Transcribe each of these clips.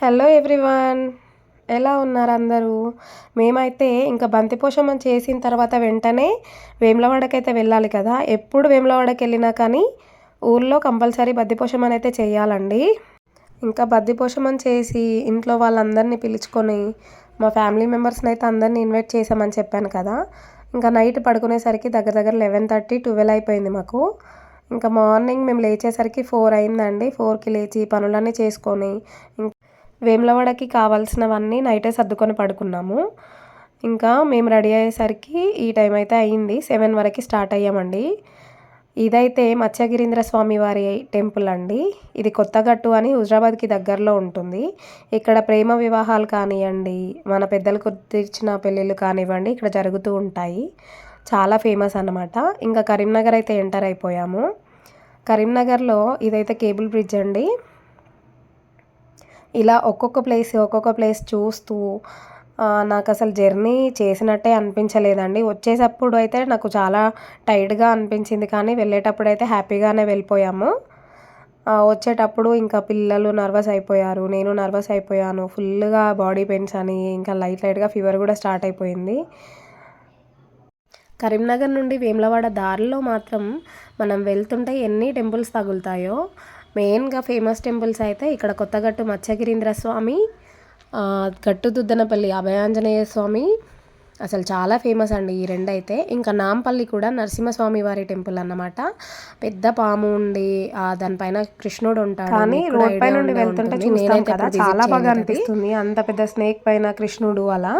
Hello everyone. ఎలా ఉన్నారు అందరూ? మేమైతే ఇంకా బంతిపోషమం చేసిన తర్వాత వెంటనే వేములవాడకైతే వెళ్ళాలి కదా. ఎప్పుడు వేములవాడకి వెళ్ళినా కానీ ఊర్లో కంపల్సరీ బద్దిపోషమని అయితే చేయాలండి. ఇంకా బద్దిపోషమని చేసి ఇంట్లో వాళ్ళందరినీ పిలుచుకొని మా ఫ్యామిలీ మెంబర్స్ని అయితే అందరినీ ఇన్వైట్ చేసామని చెప్పాను కదా. ఇంకా నైట్ పడుకునేసరికి దగ్గర దగ్గర లెవెన్ థర్టీ ట్వెల్వ్ అయిపోయింది మాకు. ఇంకా మార్నింగ్ మేము లేచేసరికి ఫోర్ అయిందండి. ఫోర్కి లేచి పనులన్నీ చేసుకొని వేములవాడకి కావాల్సినవన్నీ నైటే సర్దుకొని పడుకున్నాము. ఇంకా మేము రెడీ అయ్యేసరికి ఈ టైం అయితే అయ్యింది సెవెన్ వరకు స్టార్ట్ అయ్యామండి. ఇదైతే మత్స్యగిరీంద్ర స్వామి వారి టెంపుల్ అండి. ఇది కొత్తగట్టు అని హుజరాబాద్కి దగ్గరలో ఉంటుంది. ఇక్కడ ప్రేమ వివాహాలు కానివ్వండి మన పెద్దలకు తీర్చిన పెళ్ళిళ్ళు కానివ్వండి ఇక్కడ జరుగుతూ ఉంటాయి. చాలా ఫేమస్ అనమాట ఇంకా కరీంనగర్ అయితే ఎంటర్ అయిపోయాము. కరీంనగర్లో ఇదైతే కేబుల్ బ్రిడ్జ్ అండి. ఇలా ఒక్కొక్క ప్లేస్ ఒక్కొక్క ప్లేస్ చూస్తూ నాకు అసలు జర్నీ చేసినట్టే అనిపించలేదండి. వచ్చేటప్పుడు అయితే నాకు చాలా టైర్డ్గా అనిపించింది కానీ వెళ్ళేటప్పుడు అయితే హ్యాపీగానే వెళ్ళిపోయాము. వచ్చేటప్పుడు ఇంకా పిల్లలు నర్వస్ అయిపోయారు. నేను నర్వస్ అయిపోయాను. ఫుల్గా బాడీ పెయిన్స్ అని ఇంకా లైట్ లైట్గా ఫీవర్ కూడా స్టార్ట్ అయిపోయింది. కరీంనగర్ నుండి వేములవాడ దారిలో మాత్రం మనం వెళ్తుంటే ఎన్ని టెంపుల్స్ తగులుతాయో. మెయిన్గా ఫేమస్ టెంపుల్స్ అయితే ఇక్కడ కొత్తగట్టు మత్స్యగిరీంద్ర స్వామి గట్టుదుద్దనపల్లి అభయాంజనేయ స్వామి అసలు చాలా ఫేమస్ అండి ఈ రెండు అయితే ఇంకా నాంపల్లి కూడా నరసింహస్వామి వారి టెంపుల్ అన్నమాట. పెద్ద పాము ఉండి దానిపైన కృష్ణుడు ఉంటాడు. కానీ రోడ్ పై నుండి వెళ్తుంటే చూస్తాం కదా చాలా బాగా అనిపిస్తుంది. అంత పెద్ద స్నేక్ పైన కృష్ణుడు అలా.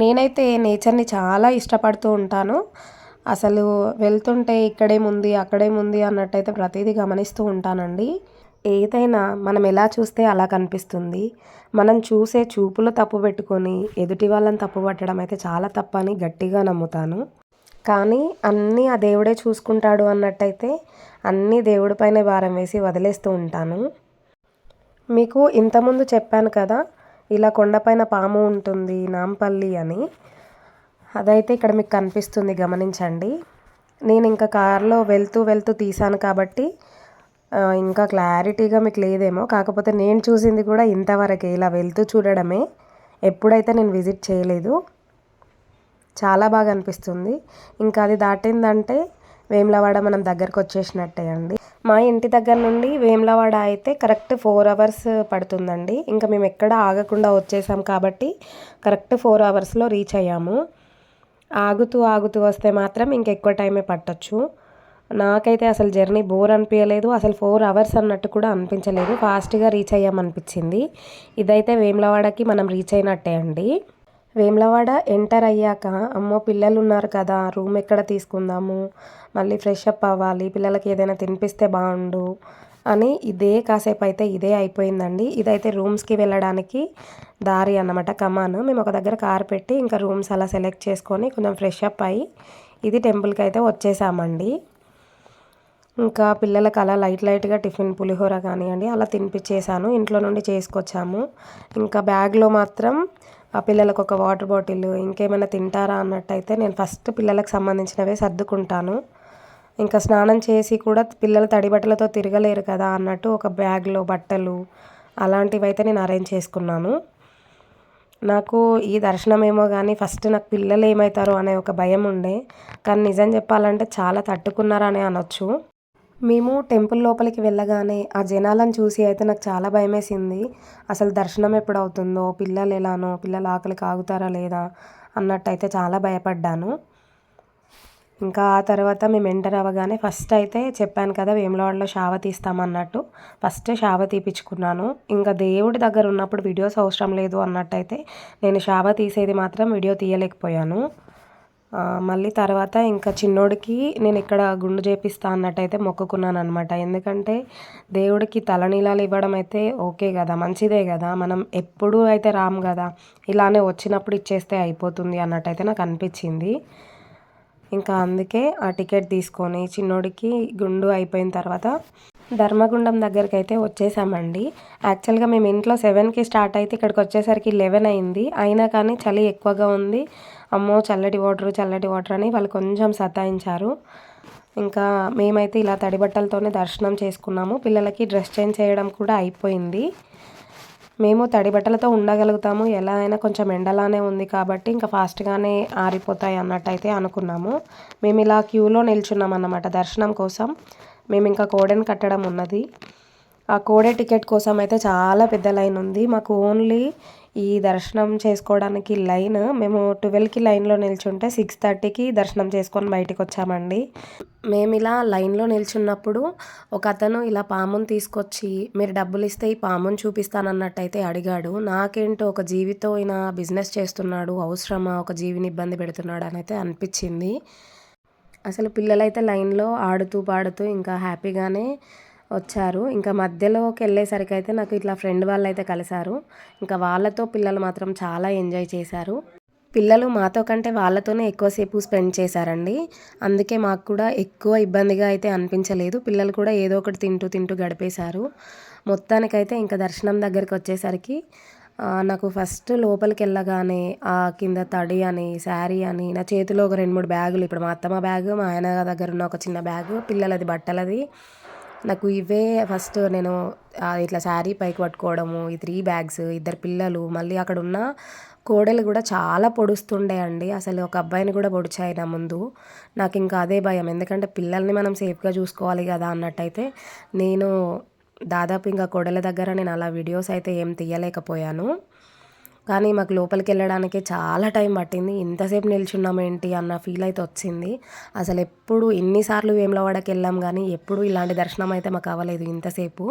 నేనైతే నేచర్ని చాలా ఇష్టపడుతూ ఉంటాను. అసలు వెళ్తుంటే ఇక్కడేముంది అక్కడేముంది అన్నట్టయితే ప్రతిదీ గమనిస్తూ ఉంటానండి. ఏదైనా మనం ఎలా చూస్తే అలా కనిపిస్తుంది? మనం చూసే చూపులో తప్పు పెట్టుకొని ఎదుటి వాళ్ళని తప్పు పట్టడం అయితే చాలా తప్పని గట్టిగా నమ్ముతాను. కానీ అన్నీ ఆ దేవుడే చూసుకుంటాడు అన్నట్టయితే అన్నీ దేవుడిపైనే భారం వేసి వదిలేస్తూ ఉంటాను. మీకు ఇంతకుముందు చెప్పాను కదా ఇలా కొండపైన పాము ఉంటుంది నాంపల్లి అని. అదైతే ఇక్కడ మీకు కనిపిస్తుంది గమనించండి. నేను ఇంకా కారులో వెళ్తూ వెళ్తూ తీసాను కాబట్టి ఇంకా క్లారిటీగా మీకు లేదేమో. కాకపోతే నేను చూసింది కూడా ఇంతవరకే ఇలా వెళ్తూ చూడడమే. ఎప్పుడైతే నేను విజిట్ చేయలేదు చాలా బాగా అనిపిస్తుంది. ఇంకా అది దాటిందంటే వేములవాడ మనం దగ్గరకు వచ్చేసినట్టే అండి. మా ఇంటి దగ్గర నుండి వేములవాడ అయితే కరెక్ట్ ఫోర్ అవర్స్ పడుతుందండి. ఇంకా మేము ఎక్కడ ఆగకుండా వచ్చేసాం కాబట్టి కరెక్ట్ ఫోర్ అవర్స్లో రీచ్ అయ్యాము. ఆగుతూ ఆగుతూ వస్తే మాత్రం ఇంకెక్కువ టైమే పట్టచ్చు. నాకైతే అసలు జర్నీ బోర్ అనిపించలేదు అసలు ఫోర్ అవర్స్ అన్నట్టు కూడా అనిపించలేదు. ఫాస్ట్గా రీచ్ అయ్యామనిపించింది. ఇదైతే వేములవాడకి మనం రీచ్ అయినట్టే అండి. వేములవాడ ఎంటర్ అయ్యాక అమ్మో పిల్లలు ఉన్నారు కదా రూమ్ ఎక్కడ తీసుకుందాము? మళ్ళీ ఫ్రెష్ అప్ అవ్వాలి పిల్లలకి ఏదైనా తినిపిస్తే బాగుండు అని ఇదే కాసేపు అయితే ఇదే అయిపోయిందండి. ఇదైతే రూమ్స్కి వెళ్ళడానికి దారి అన్నమాట కమాన్. మేము ఒక దగ్గర కార్ పెట్టి ఇంకా రూమ్స్ అలా సెలెక్ట్ చేసుకొని కొంచెం ఫ్రెష్ అప్ అయ్యి ఇది టెంపుల్కి అయితే వచ్చేసామండి. ఇంకా పిల్లలకు అలా లైట్ లైట్గా టిఫిన్ పులిహోర కానివ్వండి అలా తినిపించేసాను ఇంట్లో నుండి చేసుకొచ్చాము. ఇంకా బ్యాగ్లో మాత్రం ఆ పిల్లలకు ఒక వాటర్ బాటిల్ ఇంకేమైనా తింటారా అన్నట్టయితే నేను ఫస్ట్ పిల్లలకు సంబంధించినవే సర్దుకుంటాను. ఇంకా స్నానం చేసి కూడా పిల్లలు తడి బట్టలతో తిరగలేరు కదా అన్నట్టు ఒక బ్యాగ్లో బట్టలు అలాంటివి అయితే నేను అరేంజ్ చేసుకున్నాను. నాకు ఈ దర్శనం ఏమో కానీ ఫస్ట్ నాకు పిల్లలు ఏమవుతారో అనే ఒక భయం ఉండే. కానీ నిజం చెప్పాలంటే చాలా తట్టుకున్నారనే అనొచ్చు. మేము టెంపుల్ లోపలికి వెళ్ళగానే ఆ జనాలను చూసి అయితే నాకు చాలా భయమేసింది. అసలు దర్శనం ఎప్పుడు అవుతుందో పిల్లలు ఎలానో పిల్లలు ఆకలికి ఆగుతారా లేదా అన్నట్టయితే చాలా భయపడ్డాను. ఇంకా ఆ తర్వాత మేము ఎంటర్ అవ్వగానే ఫస్ట్ అయితే చెప్పాను కదా వేములవాడలో షావ తీస్తామన్నట్టు. ఫస్ట్ షావ తీపించుకున్నాను ఇంకా దేవుడి దగ్గర ఉన్నప్పుడు వీడియోస్ అవసరం లేదు అన్నట్టయితే నేను షావ తీసేది మాత్రం వీడియో తీయలేకపోయాను. మళ్ళీ తర్వాత ఇంకా చిన్నోడికి నేను ఇక్కడ గుండు చేపిస్తా అన్నట్టయితే మొక్కుకున్నాను అనమాట ఎందుకంటే దేవుడికి తలనీలాలు ఇవ్వడం అయితే ఓకే కదా మంచిదే కదా. మనం ఎప్పుడు అయితే రాము కదా ఇలానే వచ్చినప్పుడు ఇచ్చేస్తే అయిపోతుంది అన్నట్టయితే నాకు అనిపించింది. ఇంకా అందుకే ఆ టికెట్ తీసుకొని చిన్నోడికి గుండు అయిపోయిన తర్వాత ధర్మగుండం దగ్గరికి అయితే వచ్చేసామండి. యాక్చువల్గా మేము ఇంట్లో సెవెన్కి స్టార్ట్ అయితే ఇక్కడికి వచ్చేసరికి లెవెన్ అయింది. అయినా కానీ చలి ఎక్కువగా ఉంది. అమ్మో చల్లటి వాటర్ చల్లటి వాటర్ అని వాళ్ళు కొంచెం సతాయించారు. ఇంకా మేమైతే ఇలా తడి బట్టలతోనే దర్శనం చేసుకున్నాము. పిల్లలకి డ్రెస్ చేంజ్ చేయడం కూడా అయిపోయింది. మేము తడి బట్టలతో ఉండగలుగుతాము. ఎలా అయినా కొంచెం ఎండలానే ఉంది కాబట్టి ఇంకా ఫాస్ట్గానే ఆరిపోతాయి అన్నట్టయితే అనుకున్నాము. మేము ఇలా క్యూలో నిల్చున్నాం అన్నమాట దర్శనం కోసం. మేము ఇంకా కోడెని కట్టడం ఉన్నది. ఆ కోడే టికెట్ కోసం అయితే చాలా పెద్ద లైన్ ఉంది. మాకు ఓన్లీ ఈ దర్శనం చేసుకోవడానికి లైన్ మేము ట్వెల్వ్కి లైన్లో నిల్చుంటే సిక్స్ థర్టీకి దర్శనం చేసుకొని బయటకు వచ్చామండి. మేము ఇలా లైన్లో నిల్చున్నప్పుడు ఒక అతను ఇలా పాముని తీసుకొచ్చి మీరు డబ్బులు ఇస్తే ఈ పాముని చూపిస్తానన్నట్టయితే అడిగాడు. నాకేంటో ఒక జీవితో ఈయన బిజినెస్ చేస్తున్నాడు అవసరమా ఒక జీవిని ఇబ్బంది పెడుతున్నాడు అని అయితే అనిపించింది. అసలు పిల్లలైతే లైన్లో ఆడుతూ పాడుతూ ఇంకా హ్యాపీగానే వచ్చారు. ఇంకా మధ్యలోకి వెళ్ళేసరికి అయితే నాకు ఇట్లా ఫ్రెండ్ వాళ్ళు అయితే కలిశారు. ఇంకా వాళ్ళతో పిల్లలు మాత్రం చాలా ఎంజాయ్ చేశారు. పిల్లలు మాతో కంటే వాళ్ళతోనే ఎక్కువసేపు స్పెండ్ చేశారండి. అందుకే మాకు కూడా ఎక్కువ ఇబ్బందిగా అయితే అనిపించలేదు. పిల్లలు కూడా ఏదో ఒకటి తింటూ తింటూ గడిపేశారు. మొత్తానికైతే ఇంకా దర్శనం దగ్గరికి వచ్చేసరికి నాకు ఫస్ట్ లోపలికి వెళ్ళగానే ఆ కింద తడి అని శారీ అని నా చేతిలో ఒక రెండు మూడు బ్యాగులు ఇప్పుడు మా అత్తమ్మ బ్యాగ్ మా ఆయన దగ్గర ఉన్న ఒక చిన్న బ్యాగ్ పిల్లలది బట్టలది నాకు ఇవే ఫస్ట్ నేను ఇట్లా శారీ పైకి పట్టుకోవడము ఈ త్రీ బ్యాగ్స్ ఇద్దరు పిల్లలు మళ్ళీ అక్కడ ఉన్న కోడలు కూడా చాలా పొడుస్తుండే అండి. అసలు ఒక అబ్బాయిని కూడా పొడిచాయి నా ముందు. నాకు ఇంకా అదే భయం. ఎందుకంటే పిల్లల్ని మనం సేఫ్గా చూసుకోవాలి కదా అన్నట్టయితే నేను దాదాపు ఇంకా కోడల దగ్గర నేను అలా వీడియోస్ అయితే ఏం తీయలేకపోయాను. కానీ మాకు లోపలికి వెళ్ళడానికి చాలా టైం పట్టింది. ఇంతసేపు నిల్చున్నాం ఏంటి అన్న ఫీల్ అయితే వచ్చింది. అసలు ఎప్పుడు ఎన్నిసార్లు వేములవాడకి వెళ్ళాం కానీ ఎప్పుడు ఇలాంటి దర్శనం అయితే మాకు అవ్వలేదు ఇంతసేపు.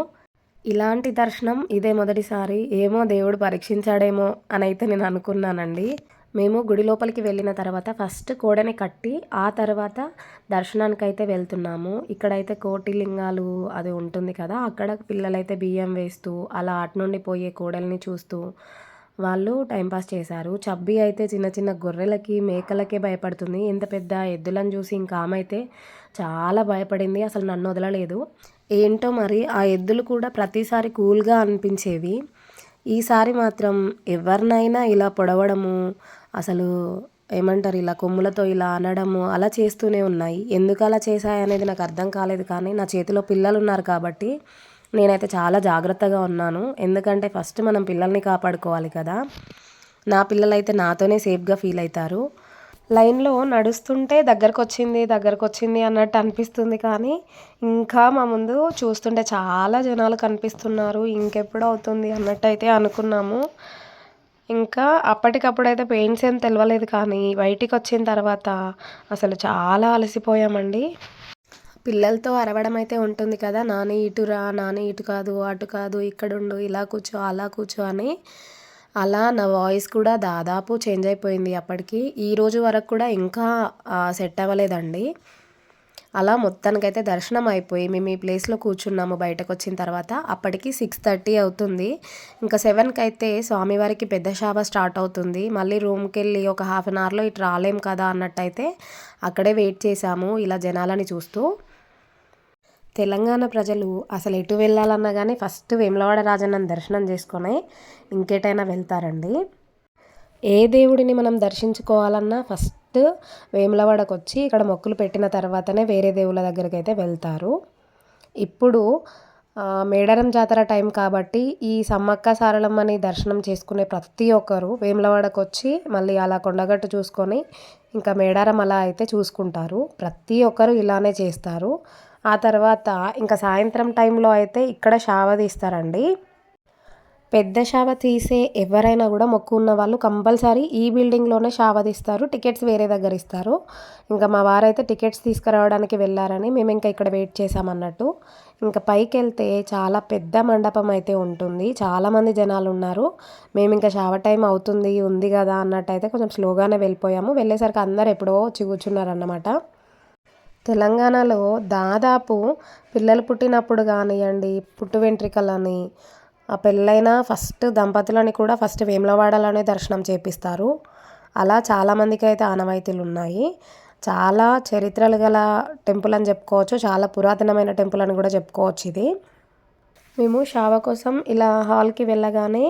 ఇలాంటి దర్శనం ఇదే మొదటిసారి. ఏమో దేవుడు పరీక్షించాడేమో అని అయితే నేను అనుకున్నానండి. మేము గుడి లోపలికి వెళ్ళిన తర్వాత ఫస్ట్ కోడని కట్టి ఆ తర్వాత దర్శనానికి అయితే వెళ్తున్నాము. ఇక్కడైతే కోటి లింగాలు అది ఉంటుంది కదా అక్కడ పిల్లలైతే బియ్యం వేస్తూ అలా అటు నుండి పోయే కోడల్ని చూస్తూ వాళ్ళు టైంపాస్ చేశారు. చబ్బి అయితే చిన్న చిన్న గొర్రెలకి మేకలకే భయపడుతుంది. ఎంత పెద్ద ఎద్దులను చూసి ఇంకా ఆమె అయితే చాలా భయపడింది. అసలు నన్ను వదలలేదు. ఏంటో మరి ఆ ఎద్దులు కూడా ప్రతిసారి కూల్గా అనిపించేవి. ఈసారి మాత్రం ఎవరినైనా ఇలా పొడవడము అసలు ఏమంటారు ఇలా కొమ్ములతో ఇలా అనడము అలా చేస్తూనే ఉన్నాయి. ఎందుకు అలా చేశాయి అనేది నాకు అర్థం కాలేదు కానీ నా చేతిలో పిల్లలు ఉన్నారు కాబట్టి నేనైతే చాలా జాగ్రత్తగా ఉన్నాను. ఎందుకంటే ఫస్ట్ మనం పిల్లల్ని కాపాడుకోవాలి కదా. నా పిల్లలైతే నాతోనే సేఫ్గా ఫీల్ అవుతారు లైన్లో నడుస్తుంటే దగ్గరకు వచ్చింది దగ్గరకు వచ్చింది అన్నట్టు అనిపిస్తుంది కానీ ఇంకా మా ముందు చూస్తుంటే చాలా జనాలు కనిపిస్తున్నారు. ఇంకెప్పుడు అవుతుంది అన్నట్టు అయితే అనుకున్నాము. ఇంకా అప్పటికప్పుడు అయితే పెయిన్స్ ఏం తెలియలేదు కానీ బయటికి వచ్చిన తర్వాత అసలు చాలా అలసిపోయామండి. పిల్లలతో అరవడం అయితే ఉంటుంది కదా నాని ఇటు రా నాని ఇటు కాదు అటు కాదు ఇక్కడ ఉండు ఇలా కూర్చో అలా కూర్చో అని. అలా నా వాయిస్ కూడా దాదాపు చేంజ్ అయిపోయింది అప్పటికి. ఈ రోజు వరకు కూడా ఇంకా సెట్ అవ్వలేదండి. అలా మొత్తానికైతే దర్శనం అయిపోయి మేము ఈ ప్లేస్లో కూర్చున్నాము బయటకు వచ్చిన తర్వాత. అప్పటికి సిక్స్ థర్టీ అవుతుంది. ఇంకా సెవెన్కి అయితే స్వామివారికి పెద్ద షాబ స్టార్ట్ అవుతుంది. మళ్ళీ రూమ్కి వెళ్ళి ఒక హాఫ్ అన్ అవర్లో ఇటు రాలేం కదా అన్నట్టయితే అక్కడే వెయిట్ చేసాము ఇలా జనాలని చూస్తూ. తెలంగాణ ప్రజలు అసలు ఎటు వెళ్ళాలన్నా కానీ ఫస్ట్ వేములవాడ రాజన్నని దర్శనం చేసుకొని ఇంకేటైనా వెళ్తారండి. ఏ దేవుడిని మనం దర్శించుకోవాలన్నా ఫస్ట్ వేములవాడకు వచ్చి ఇక్కడ మొక్కులు పెట్టిన తర్వాతనే వేరే దేవుళ్ళ దగ్గరికి అయితే వెళ్తారు. ఇప్పుడు మేడారం జాతర టైం కాబట్టి ఈ సమ్మక్క సారలమ్మని దర్శనం చేసుకునే ప్రతి ఒక్కరు వేములవాడకు వచ్చి మళ్ళీ అలా కొండగట్టు చూసుకొని ఇంకా మేడారం అలా అయితే చూసుకుంటారు. ప్రతి ఒక్కరు ఇలానే చేస్తారు. ఆ తర్వాత ఇంకా సాయంత్రం టైంలో అయితే ఇక్కడ షావ తీస్తారండి. పెద్ద షావ తీసే ఎవరైనా కూడా మొక్కు ఉన్న వాళ్ళు కంపల్సరీ ఈ బిల్డింగ్లోనే షావ తీస్తారు టికెట్స్ వేరే దగ్గర ఇస్తారు. ఇంకా మా వారైతే టికెట్స్ తీసుకురావడానికి వెళ్ళారని మేము ఇంకా ఇక్కడ వెయిట్ చేసామన్నట్టు ఇంకా పైకి వెళ్తే చాలా పెద్ద మండపం అయితే ఉంటుంది చాలామంది జనాలు ఉన్నారు. మేము ఇంకా షావ టైం అవుతుంది ఉంది కదా అన్నట్టు అయితే కొంచెం స్లోగానే వెళ్ళిపోయాము. వెళ్ళేసరికి అందరు ఎప్పుడో వచ్చి కూర్చున్నారన్నమాట. తెలంగాణలో దాదాపు పిల్లలు పుట్టినప్పుడు కానివ్వండి పుట్టు వెంట్రికలని ఆ పెళ్ళైన ఫస్ట్ దంపతులని కూడా ఫస్ట్ వేములవాడలోనే దర్శనం చేపిస్తారు. అలా చాలామందికి అయితే ఆనవాయితీలు ఉన్నాయి చాలా చరిత్రలు గల టెంపుల్ అని చెప్పుకోవచ్చు. చాలా పురాతనమైన టెంపుల్ అని కూడా చెప్పుకోవచ్చు ఇది. మేము షావ కోసం ఇలా హాల్కి వెళ్ళగానే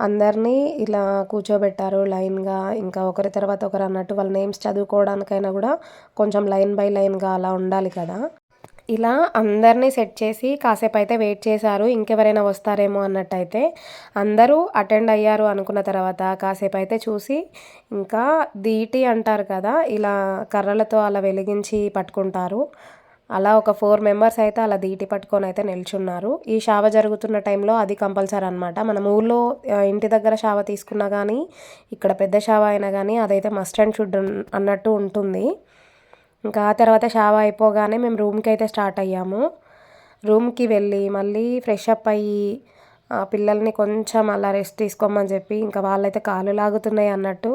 అందరినీ ఇలా కూర్చోబెట్టారు లైన్గా. ఇంకా ఒకరి తర్వాత ఒకరు అన్నట్టు వాళ్ళ నేమ్స్ చదువుకోవడానికైనా కూడా కొంచెం లైన్ బై లైన్గా అలా ఉండాలి కదా. ఇలా అందరినీ సెట్ చేసి కాసేపు అయితే వెయిట్ చేశారు. ఇంకెవరైనా వస్తారేమో అన్నట్టయితే అందరూ అటెండ్ అయ్యారు అనుకున్న తర్వాత కాసేపు అయితే చూసి ఇంకా దీటి అంటారు కదా ఇలా కర్రలతో అలా వెలిగించి పట్టుకుంటారు. అలా ఒక ఫోర్ మెంబర్స్ అయితే అలా దీటి పట్టుకొని అయితే నిల్చున్నారు. ఈ షావ జరుగుతున్న టైంలో అది కంపల్సరీ అనమాట మనం ఊళ్ళో ఇంటి దగ్గర షావ తీసుకున్నా కానీ ఇక్కడ పెద్ద షావ అయినా కానీ అదైతే మస్ట్ అండ్ షుడ్ అన్నట్టు ఉంటుంది. ఇంకా ఆ తర్వాత షావ అయిపోగానే మేము రూమ్కి అయితే స్టార్ట్ అయ్యాము. రూమ్కి వెళ్ళి మళ్ళీ ఫ్రెష్ అప్ అయ్యి ఆ పిల్లల్ని కొంచెం అలా రెస్ట్ తీసుకోమని చెప్పి ఇంకా వాళ్ళైతే కాలు లాగుతున్నాయి అన్నట్టు.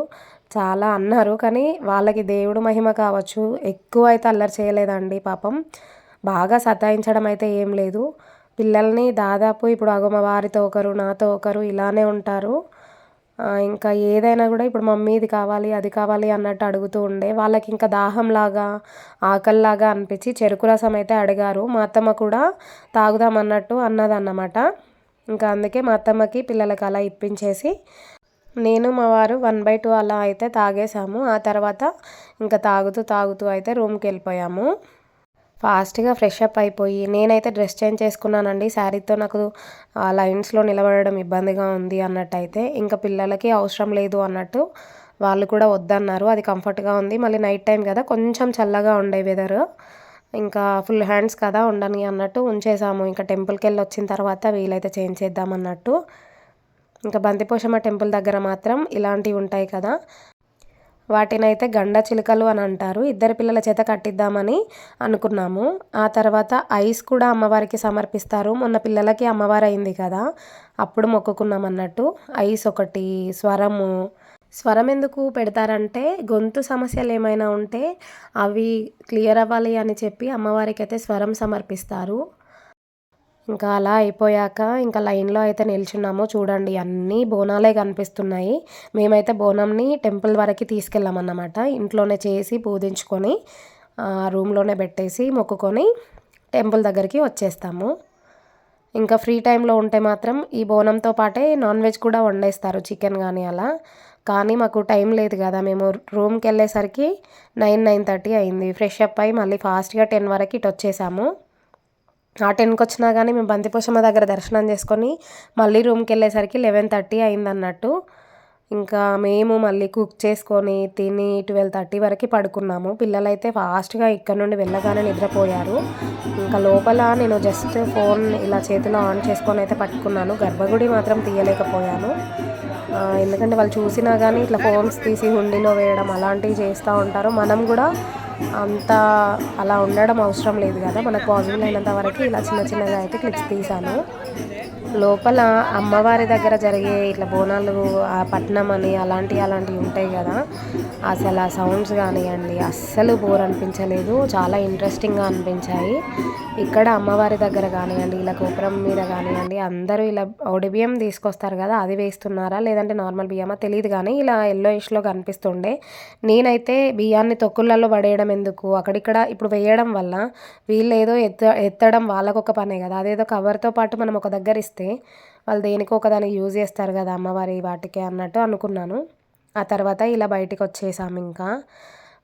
చాలా అన్నారు. కానీ వాళ్ళకి దేవుడు మహిమ కావచ్చు. ఎక్కువ అయితే అల్లరి చేయలేదండి పాపం. బాగా సతాయించడం అయితే ఏం లేదు. పిల్లల్ని దాదాపు ఇప్పుడు అగో వారితో ఒకరు నాతో ఒకరు ఇలానే ఉంటారు. ఇంకా ఏదైనా కూడా ఇప్పుడు మమ్మీ ఇది కావాలి అది కావాలి అన్నట్టు అడుగుతూ ఉండే. వాళ్ళకి ఇంకా దాహంలాగా ఆకలిలాగా అనిపించి చెరుకు రసం అయితే అడిగారు. మా అత్తమ్మ కూడా తాగుదామన్నట్టు అన్నదన్నమాట. ఇంకా అందుకే మా అత్తమ్మకి పిల్లలకి అలా ఇప్పించేసి నేను మా వారు వన్ బై టూ అలా అయితే తాగేసాము ఆ తర్వాత ఇంకా తాగుతూ తాగుతూ అయితే రూమ్కి వెళ్ళిపోయాము. ఫాస్ట్గా ఫ్రెష్ అప్ అయిపోయి నేనైతే డ్రెస్ చేంజ్ చేసుకున్నానండి. శారీతో నాకు ఆ లైన్స్లో నిలబడడం ఇబ్బందిగా ఉంది అన్నట్టయితే ఇంకా పిల్లలకి అవసరం లేదు అన్నట్టు వాళ్ళు కూడా వద్దన్నారు. అది కంఫర్ట్గా ఉంది. మళ్ళీ నైట్ టైం కదా కొంచెం చల్లగా ఉండే వెదర్ ఇంకా ఫుల్ హ్యాండ్స్ కదా ఉండని అన్నట్టు ఉంచేసాము. ఇంకా టెంపుల్కి వెళ్ళి వచ్చిన తర్వాత వీలైతే చేంజ్ చేద్దాం అన్నట్టు. ఇంకా బంతిపోషమ్మ టెంపుల్ దగ్గర మాత్రం ఇలాంటివి ఉంటాయి కదా. వాటినైతే గండ చిలుకలు అని అంటారు. ఇద్దరు పిల్లల చేత కట్టిద్దామని అనుకున్నాము. ఆ తర్వాత ఐస్ కూడా అమ్మవారికి సమర్పిస్తారు. మొన్న పిల్లలకి అమ్మవారు అయింది కదా. అప్పుడు మొక్కుకున్నాం అన్నట్టు. ఐస్ ఒకటి స్వరము. స్వరం ఎందుకు పెడతారంటే గొంతు సమస్యలు ఏమైనా ఉంటే అవి క్లియర్ అవ్వాలి అని చెప్పి అమ్మవారికి అయితే స్వరం సమర్పిస్తారు. ఇంకా అలా అయిపోయాక ఇంకా లైన్లో అయితే నిల్చున్నాము. చూడండి అన్నీ బోనాలే కనిపిస్తున్నాయి. మేమైతే బోనంని టెంపుల్ వరకు తీసుకెళ్ళామన్నమాట. ఇంట్లోనే చేసి పూజించుకొని రూమ్లోనే పెట్టేసి మొక్కుకొని టెంపుల్ దగ్గరికి వచ్చేస్తాము. ఇంకా ఫ్రీ టైంలో ఉంటే మాత్రం ఈ బోనంతో పాటే నాన్ వెజ్ కూడా వండేస్తారు చికెన్ కానీ అలా. కానీ మాకు టైం లేదు కదా మేము రూమ్కి వెళ్ళేసరికి నైన్ నైన్ థర్టీ అయింది. ఫ్రెష్ అప్ అయ్యి మళ్ళీ ఫాస్ట్గా టెన్ వరకు ఇటు వచ్చేసాము ఆ టెన్కి వచ్చినా కానీ మేము బంతిపోషమ్మ దగ్గర దర్శనం చేసుకొని మళ్ళీ రూమ్కి వెళ్ళేసరికి లెవెన్ థర్టీ అయింది అన్నట్టు ఇంకా మేము మళ్ళీ కుక్ చేసుకొని తిని ట్వెల్వ్ థర్టీ వరకు పడుకున్నాము. పిల్లలైతే ఫాస్ట్గా ఇక్కడ నుండి వెళ్ళగానే నిద్రపోయారు. ఇంకా లోపల నేను జస్ట్ ఫోన్ ఇలా చేతిలో ఆన్ చేసుకొని అయితే పట్టుకున్నాను. గర్భగుడి మాత్రం తీయలేకపోయాను. ఎందుకంటే వాళ్ళు చూసినా కానీ ఇట్లా ఫోన్స్ తీసి హుండీలో వేయడం అలాంటివి చేస్తూ ఉంటారు. మనం కూడా అంత అలా ఉండడం అవసరం లేదు కదా. మనకు పాజిబుల్ అయినంత వరకు ఇలా చిన్న చిన్నగా అయితే క్లిప్స్ తీసాను. లోపల అమ్మవారి దగ్గర జరిగే ఇట్లా బోనాలు ఆ పట్నం అని అలాంటి అలాంటివి ఉంటాయి కదా అసలు ఆ సౌండ్స్ కానివ్వండి అస్సలు బోర్ అనిపించలేదు. చాలా ఇంట్రెస్టింగ్గా అనిపించాయి. ఇక్కడ అమ్మవారి దగ్గర కానివ్వండి ఇలా గోపురం మీద కానివ్వండి అందరూ ఇలా ఒడి బియ్యం తీసుకొస్తారు కదా అది వేస్తున్నారా? లేదంటే నార్మల్ బియ్యమా? తెలియదు కానీ ఇలా ఎల్లో ఇష్లో కనిపిస్తుండే. నేనైతే బియ్యాన్ని తొక్కులలో పడేయడం ఎందుకు? అక్కడిక్కడ ఇప్పుడు వేయడం వల్ల వీళ్ళు ఏదో ఎత్త ఎత్తడం వాళ్ళకు ఒక పనే కదా అదేదో కవర్తో పాటు మనం ఒక దగ్గర ఇస్తే వాళ్ళు దేనికో ఒకదానికి యూజ్ చేస్తారు కదా అమ్మవారి వాటికి అన్నట్టు అనుకున్నాను. ఆ తర్వాత ఇలా బయటికి వచ్చేసాము ఇంకా.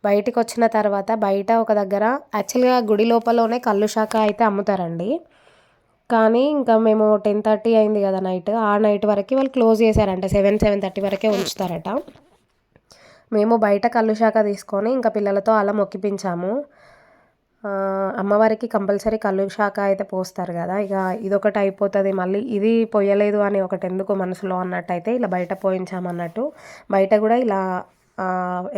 బయటికి వచ్చిన తర్వాత బయట ఒక దగ్గర యాక్చువల్గా గుడి లోపలనే కళ్ళు శాఖ అయితే అమ్ముతారండి. కానీ ఇంకా మేము టెన్ థర్టీ అయింది కదా నైట్ ఆ నైట్ వరకు వాళ్ళు క్లోజ్ చేశారంట. సెవెన్ సెవెన్ థర్టీ వరకే ఉంచుతారట. మేము బయట కళ్ళు శాఖ తీసుకొని ఇంకా పిల్లలతో అలా మొక్కిపించాము. అమ్మవారికి కంపల్సరీ కళ్ళు శాఖ అయితే పోస్తారు కదా. ఇక ఇదొకటి అయిపోతుంది. మళ్ళీ ఇది పోయలేదు అని ఒకటి ఎందుకు మనసులో అన్నట్టయితే ఇలా బయట పోయించామన్నట్టు. బయట కూడా ఇలా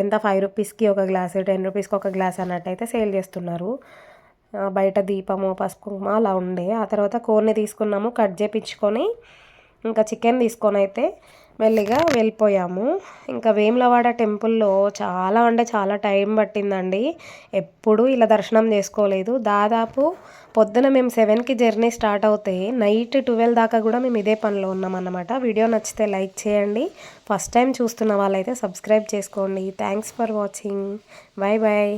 ఎంత ఫైవ్ రూపీస్కి ఒక గ్లాస్ టెన్ రూపీస్కి ఒక గ్లాస్ అన్నట్టయితే సేల్ చేస్తున్నారు. బయట దీపము పసుపు అలా ఉండే. ఆ తర్వాత కోన్ని తీసుకున్నాము. కట్ చేపించుకొని ఇంకా చికెన్ తీసుకొని అయితే మెల్లిగా వెళ్ళిపోయాము. ఇంకా వేములవాడ టెంపుల్లో చాలా అంటే చాలా టైం పట్టిందండి. ఎప్పుడు ఇలా దర్శనం చేసుకోలేదు. దాదాపు పొద్దున మేము సెవెన్కి జర్నీ స్టార్ట్ అవుతే నైట్ ట్వెల్వ్ దాకా కూడా మేము ఇదే పనిలో ఉన్నామన్నమాట. వీడియో నచ్చితే లైక్ చేయండి. ఫస్ట్ టైం చూస్తున్న వాళ్ళైతే సబ్స్క్రైబ్ చేసుకోండి. Thanks for watching. Bye bye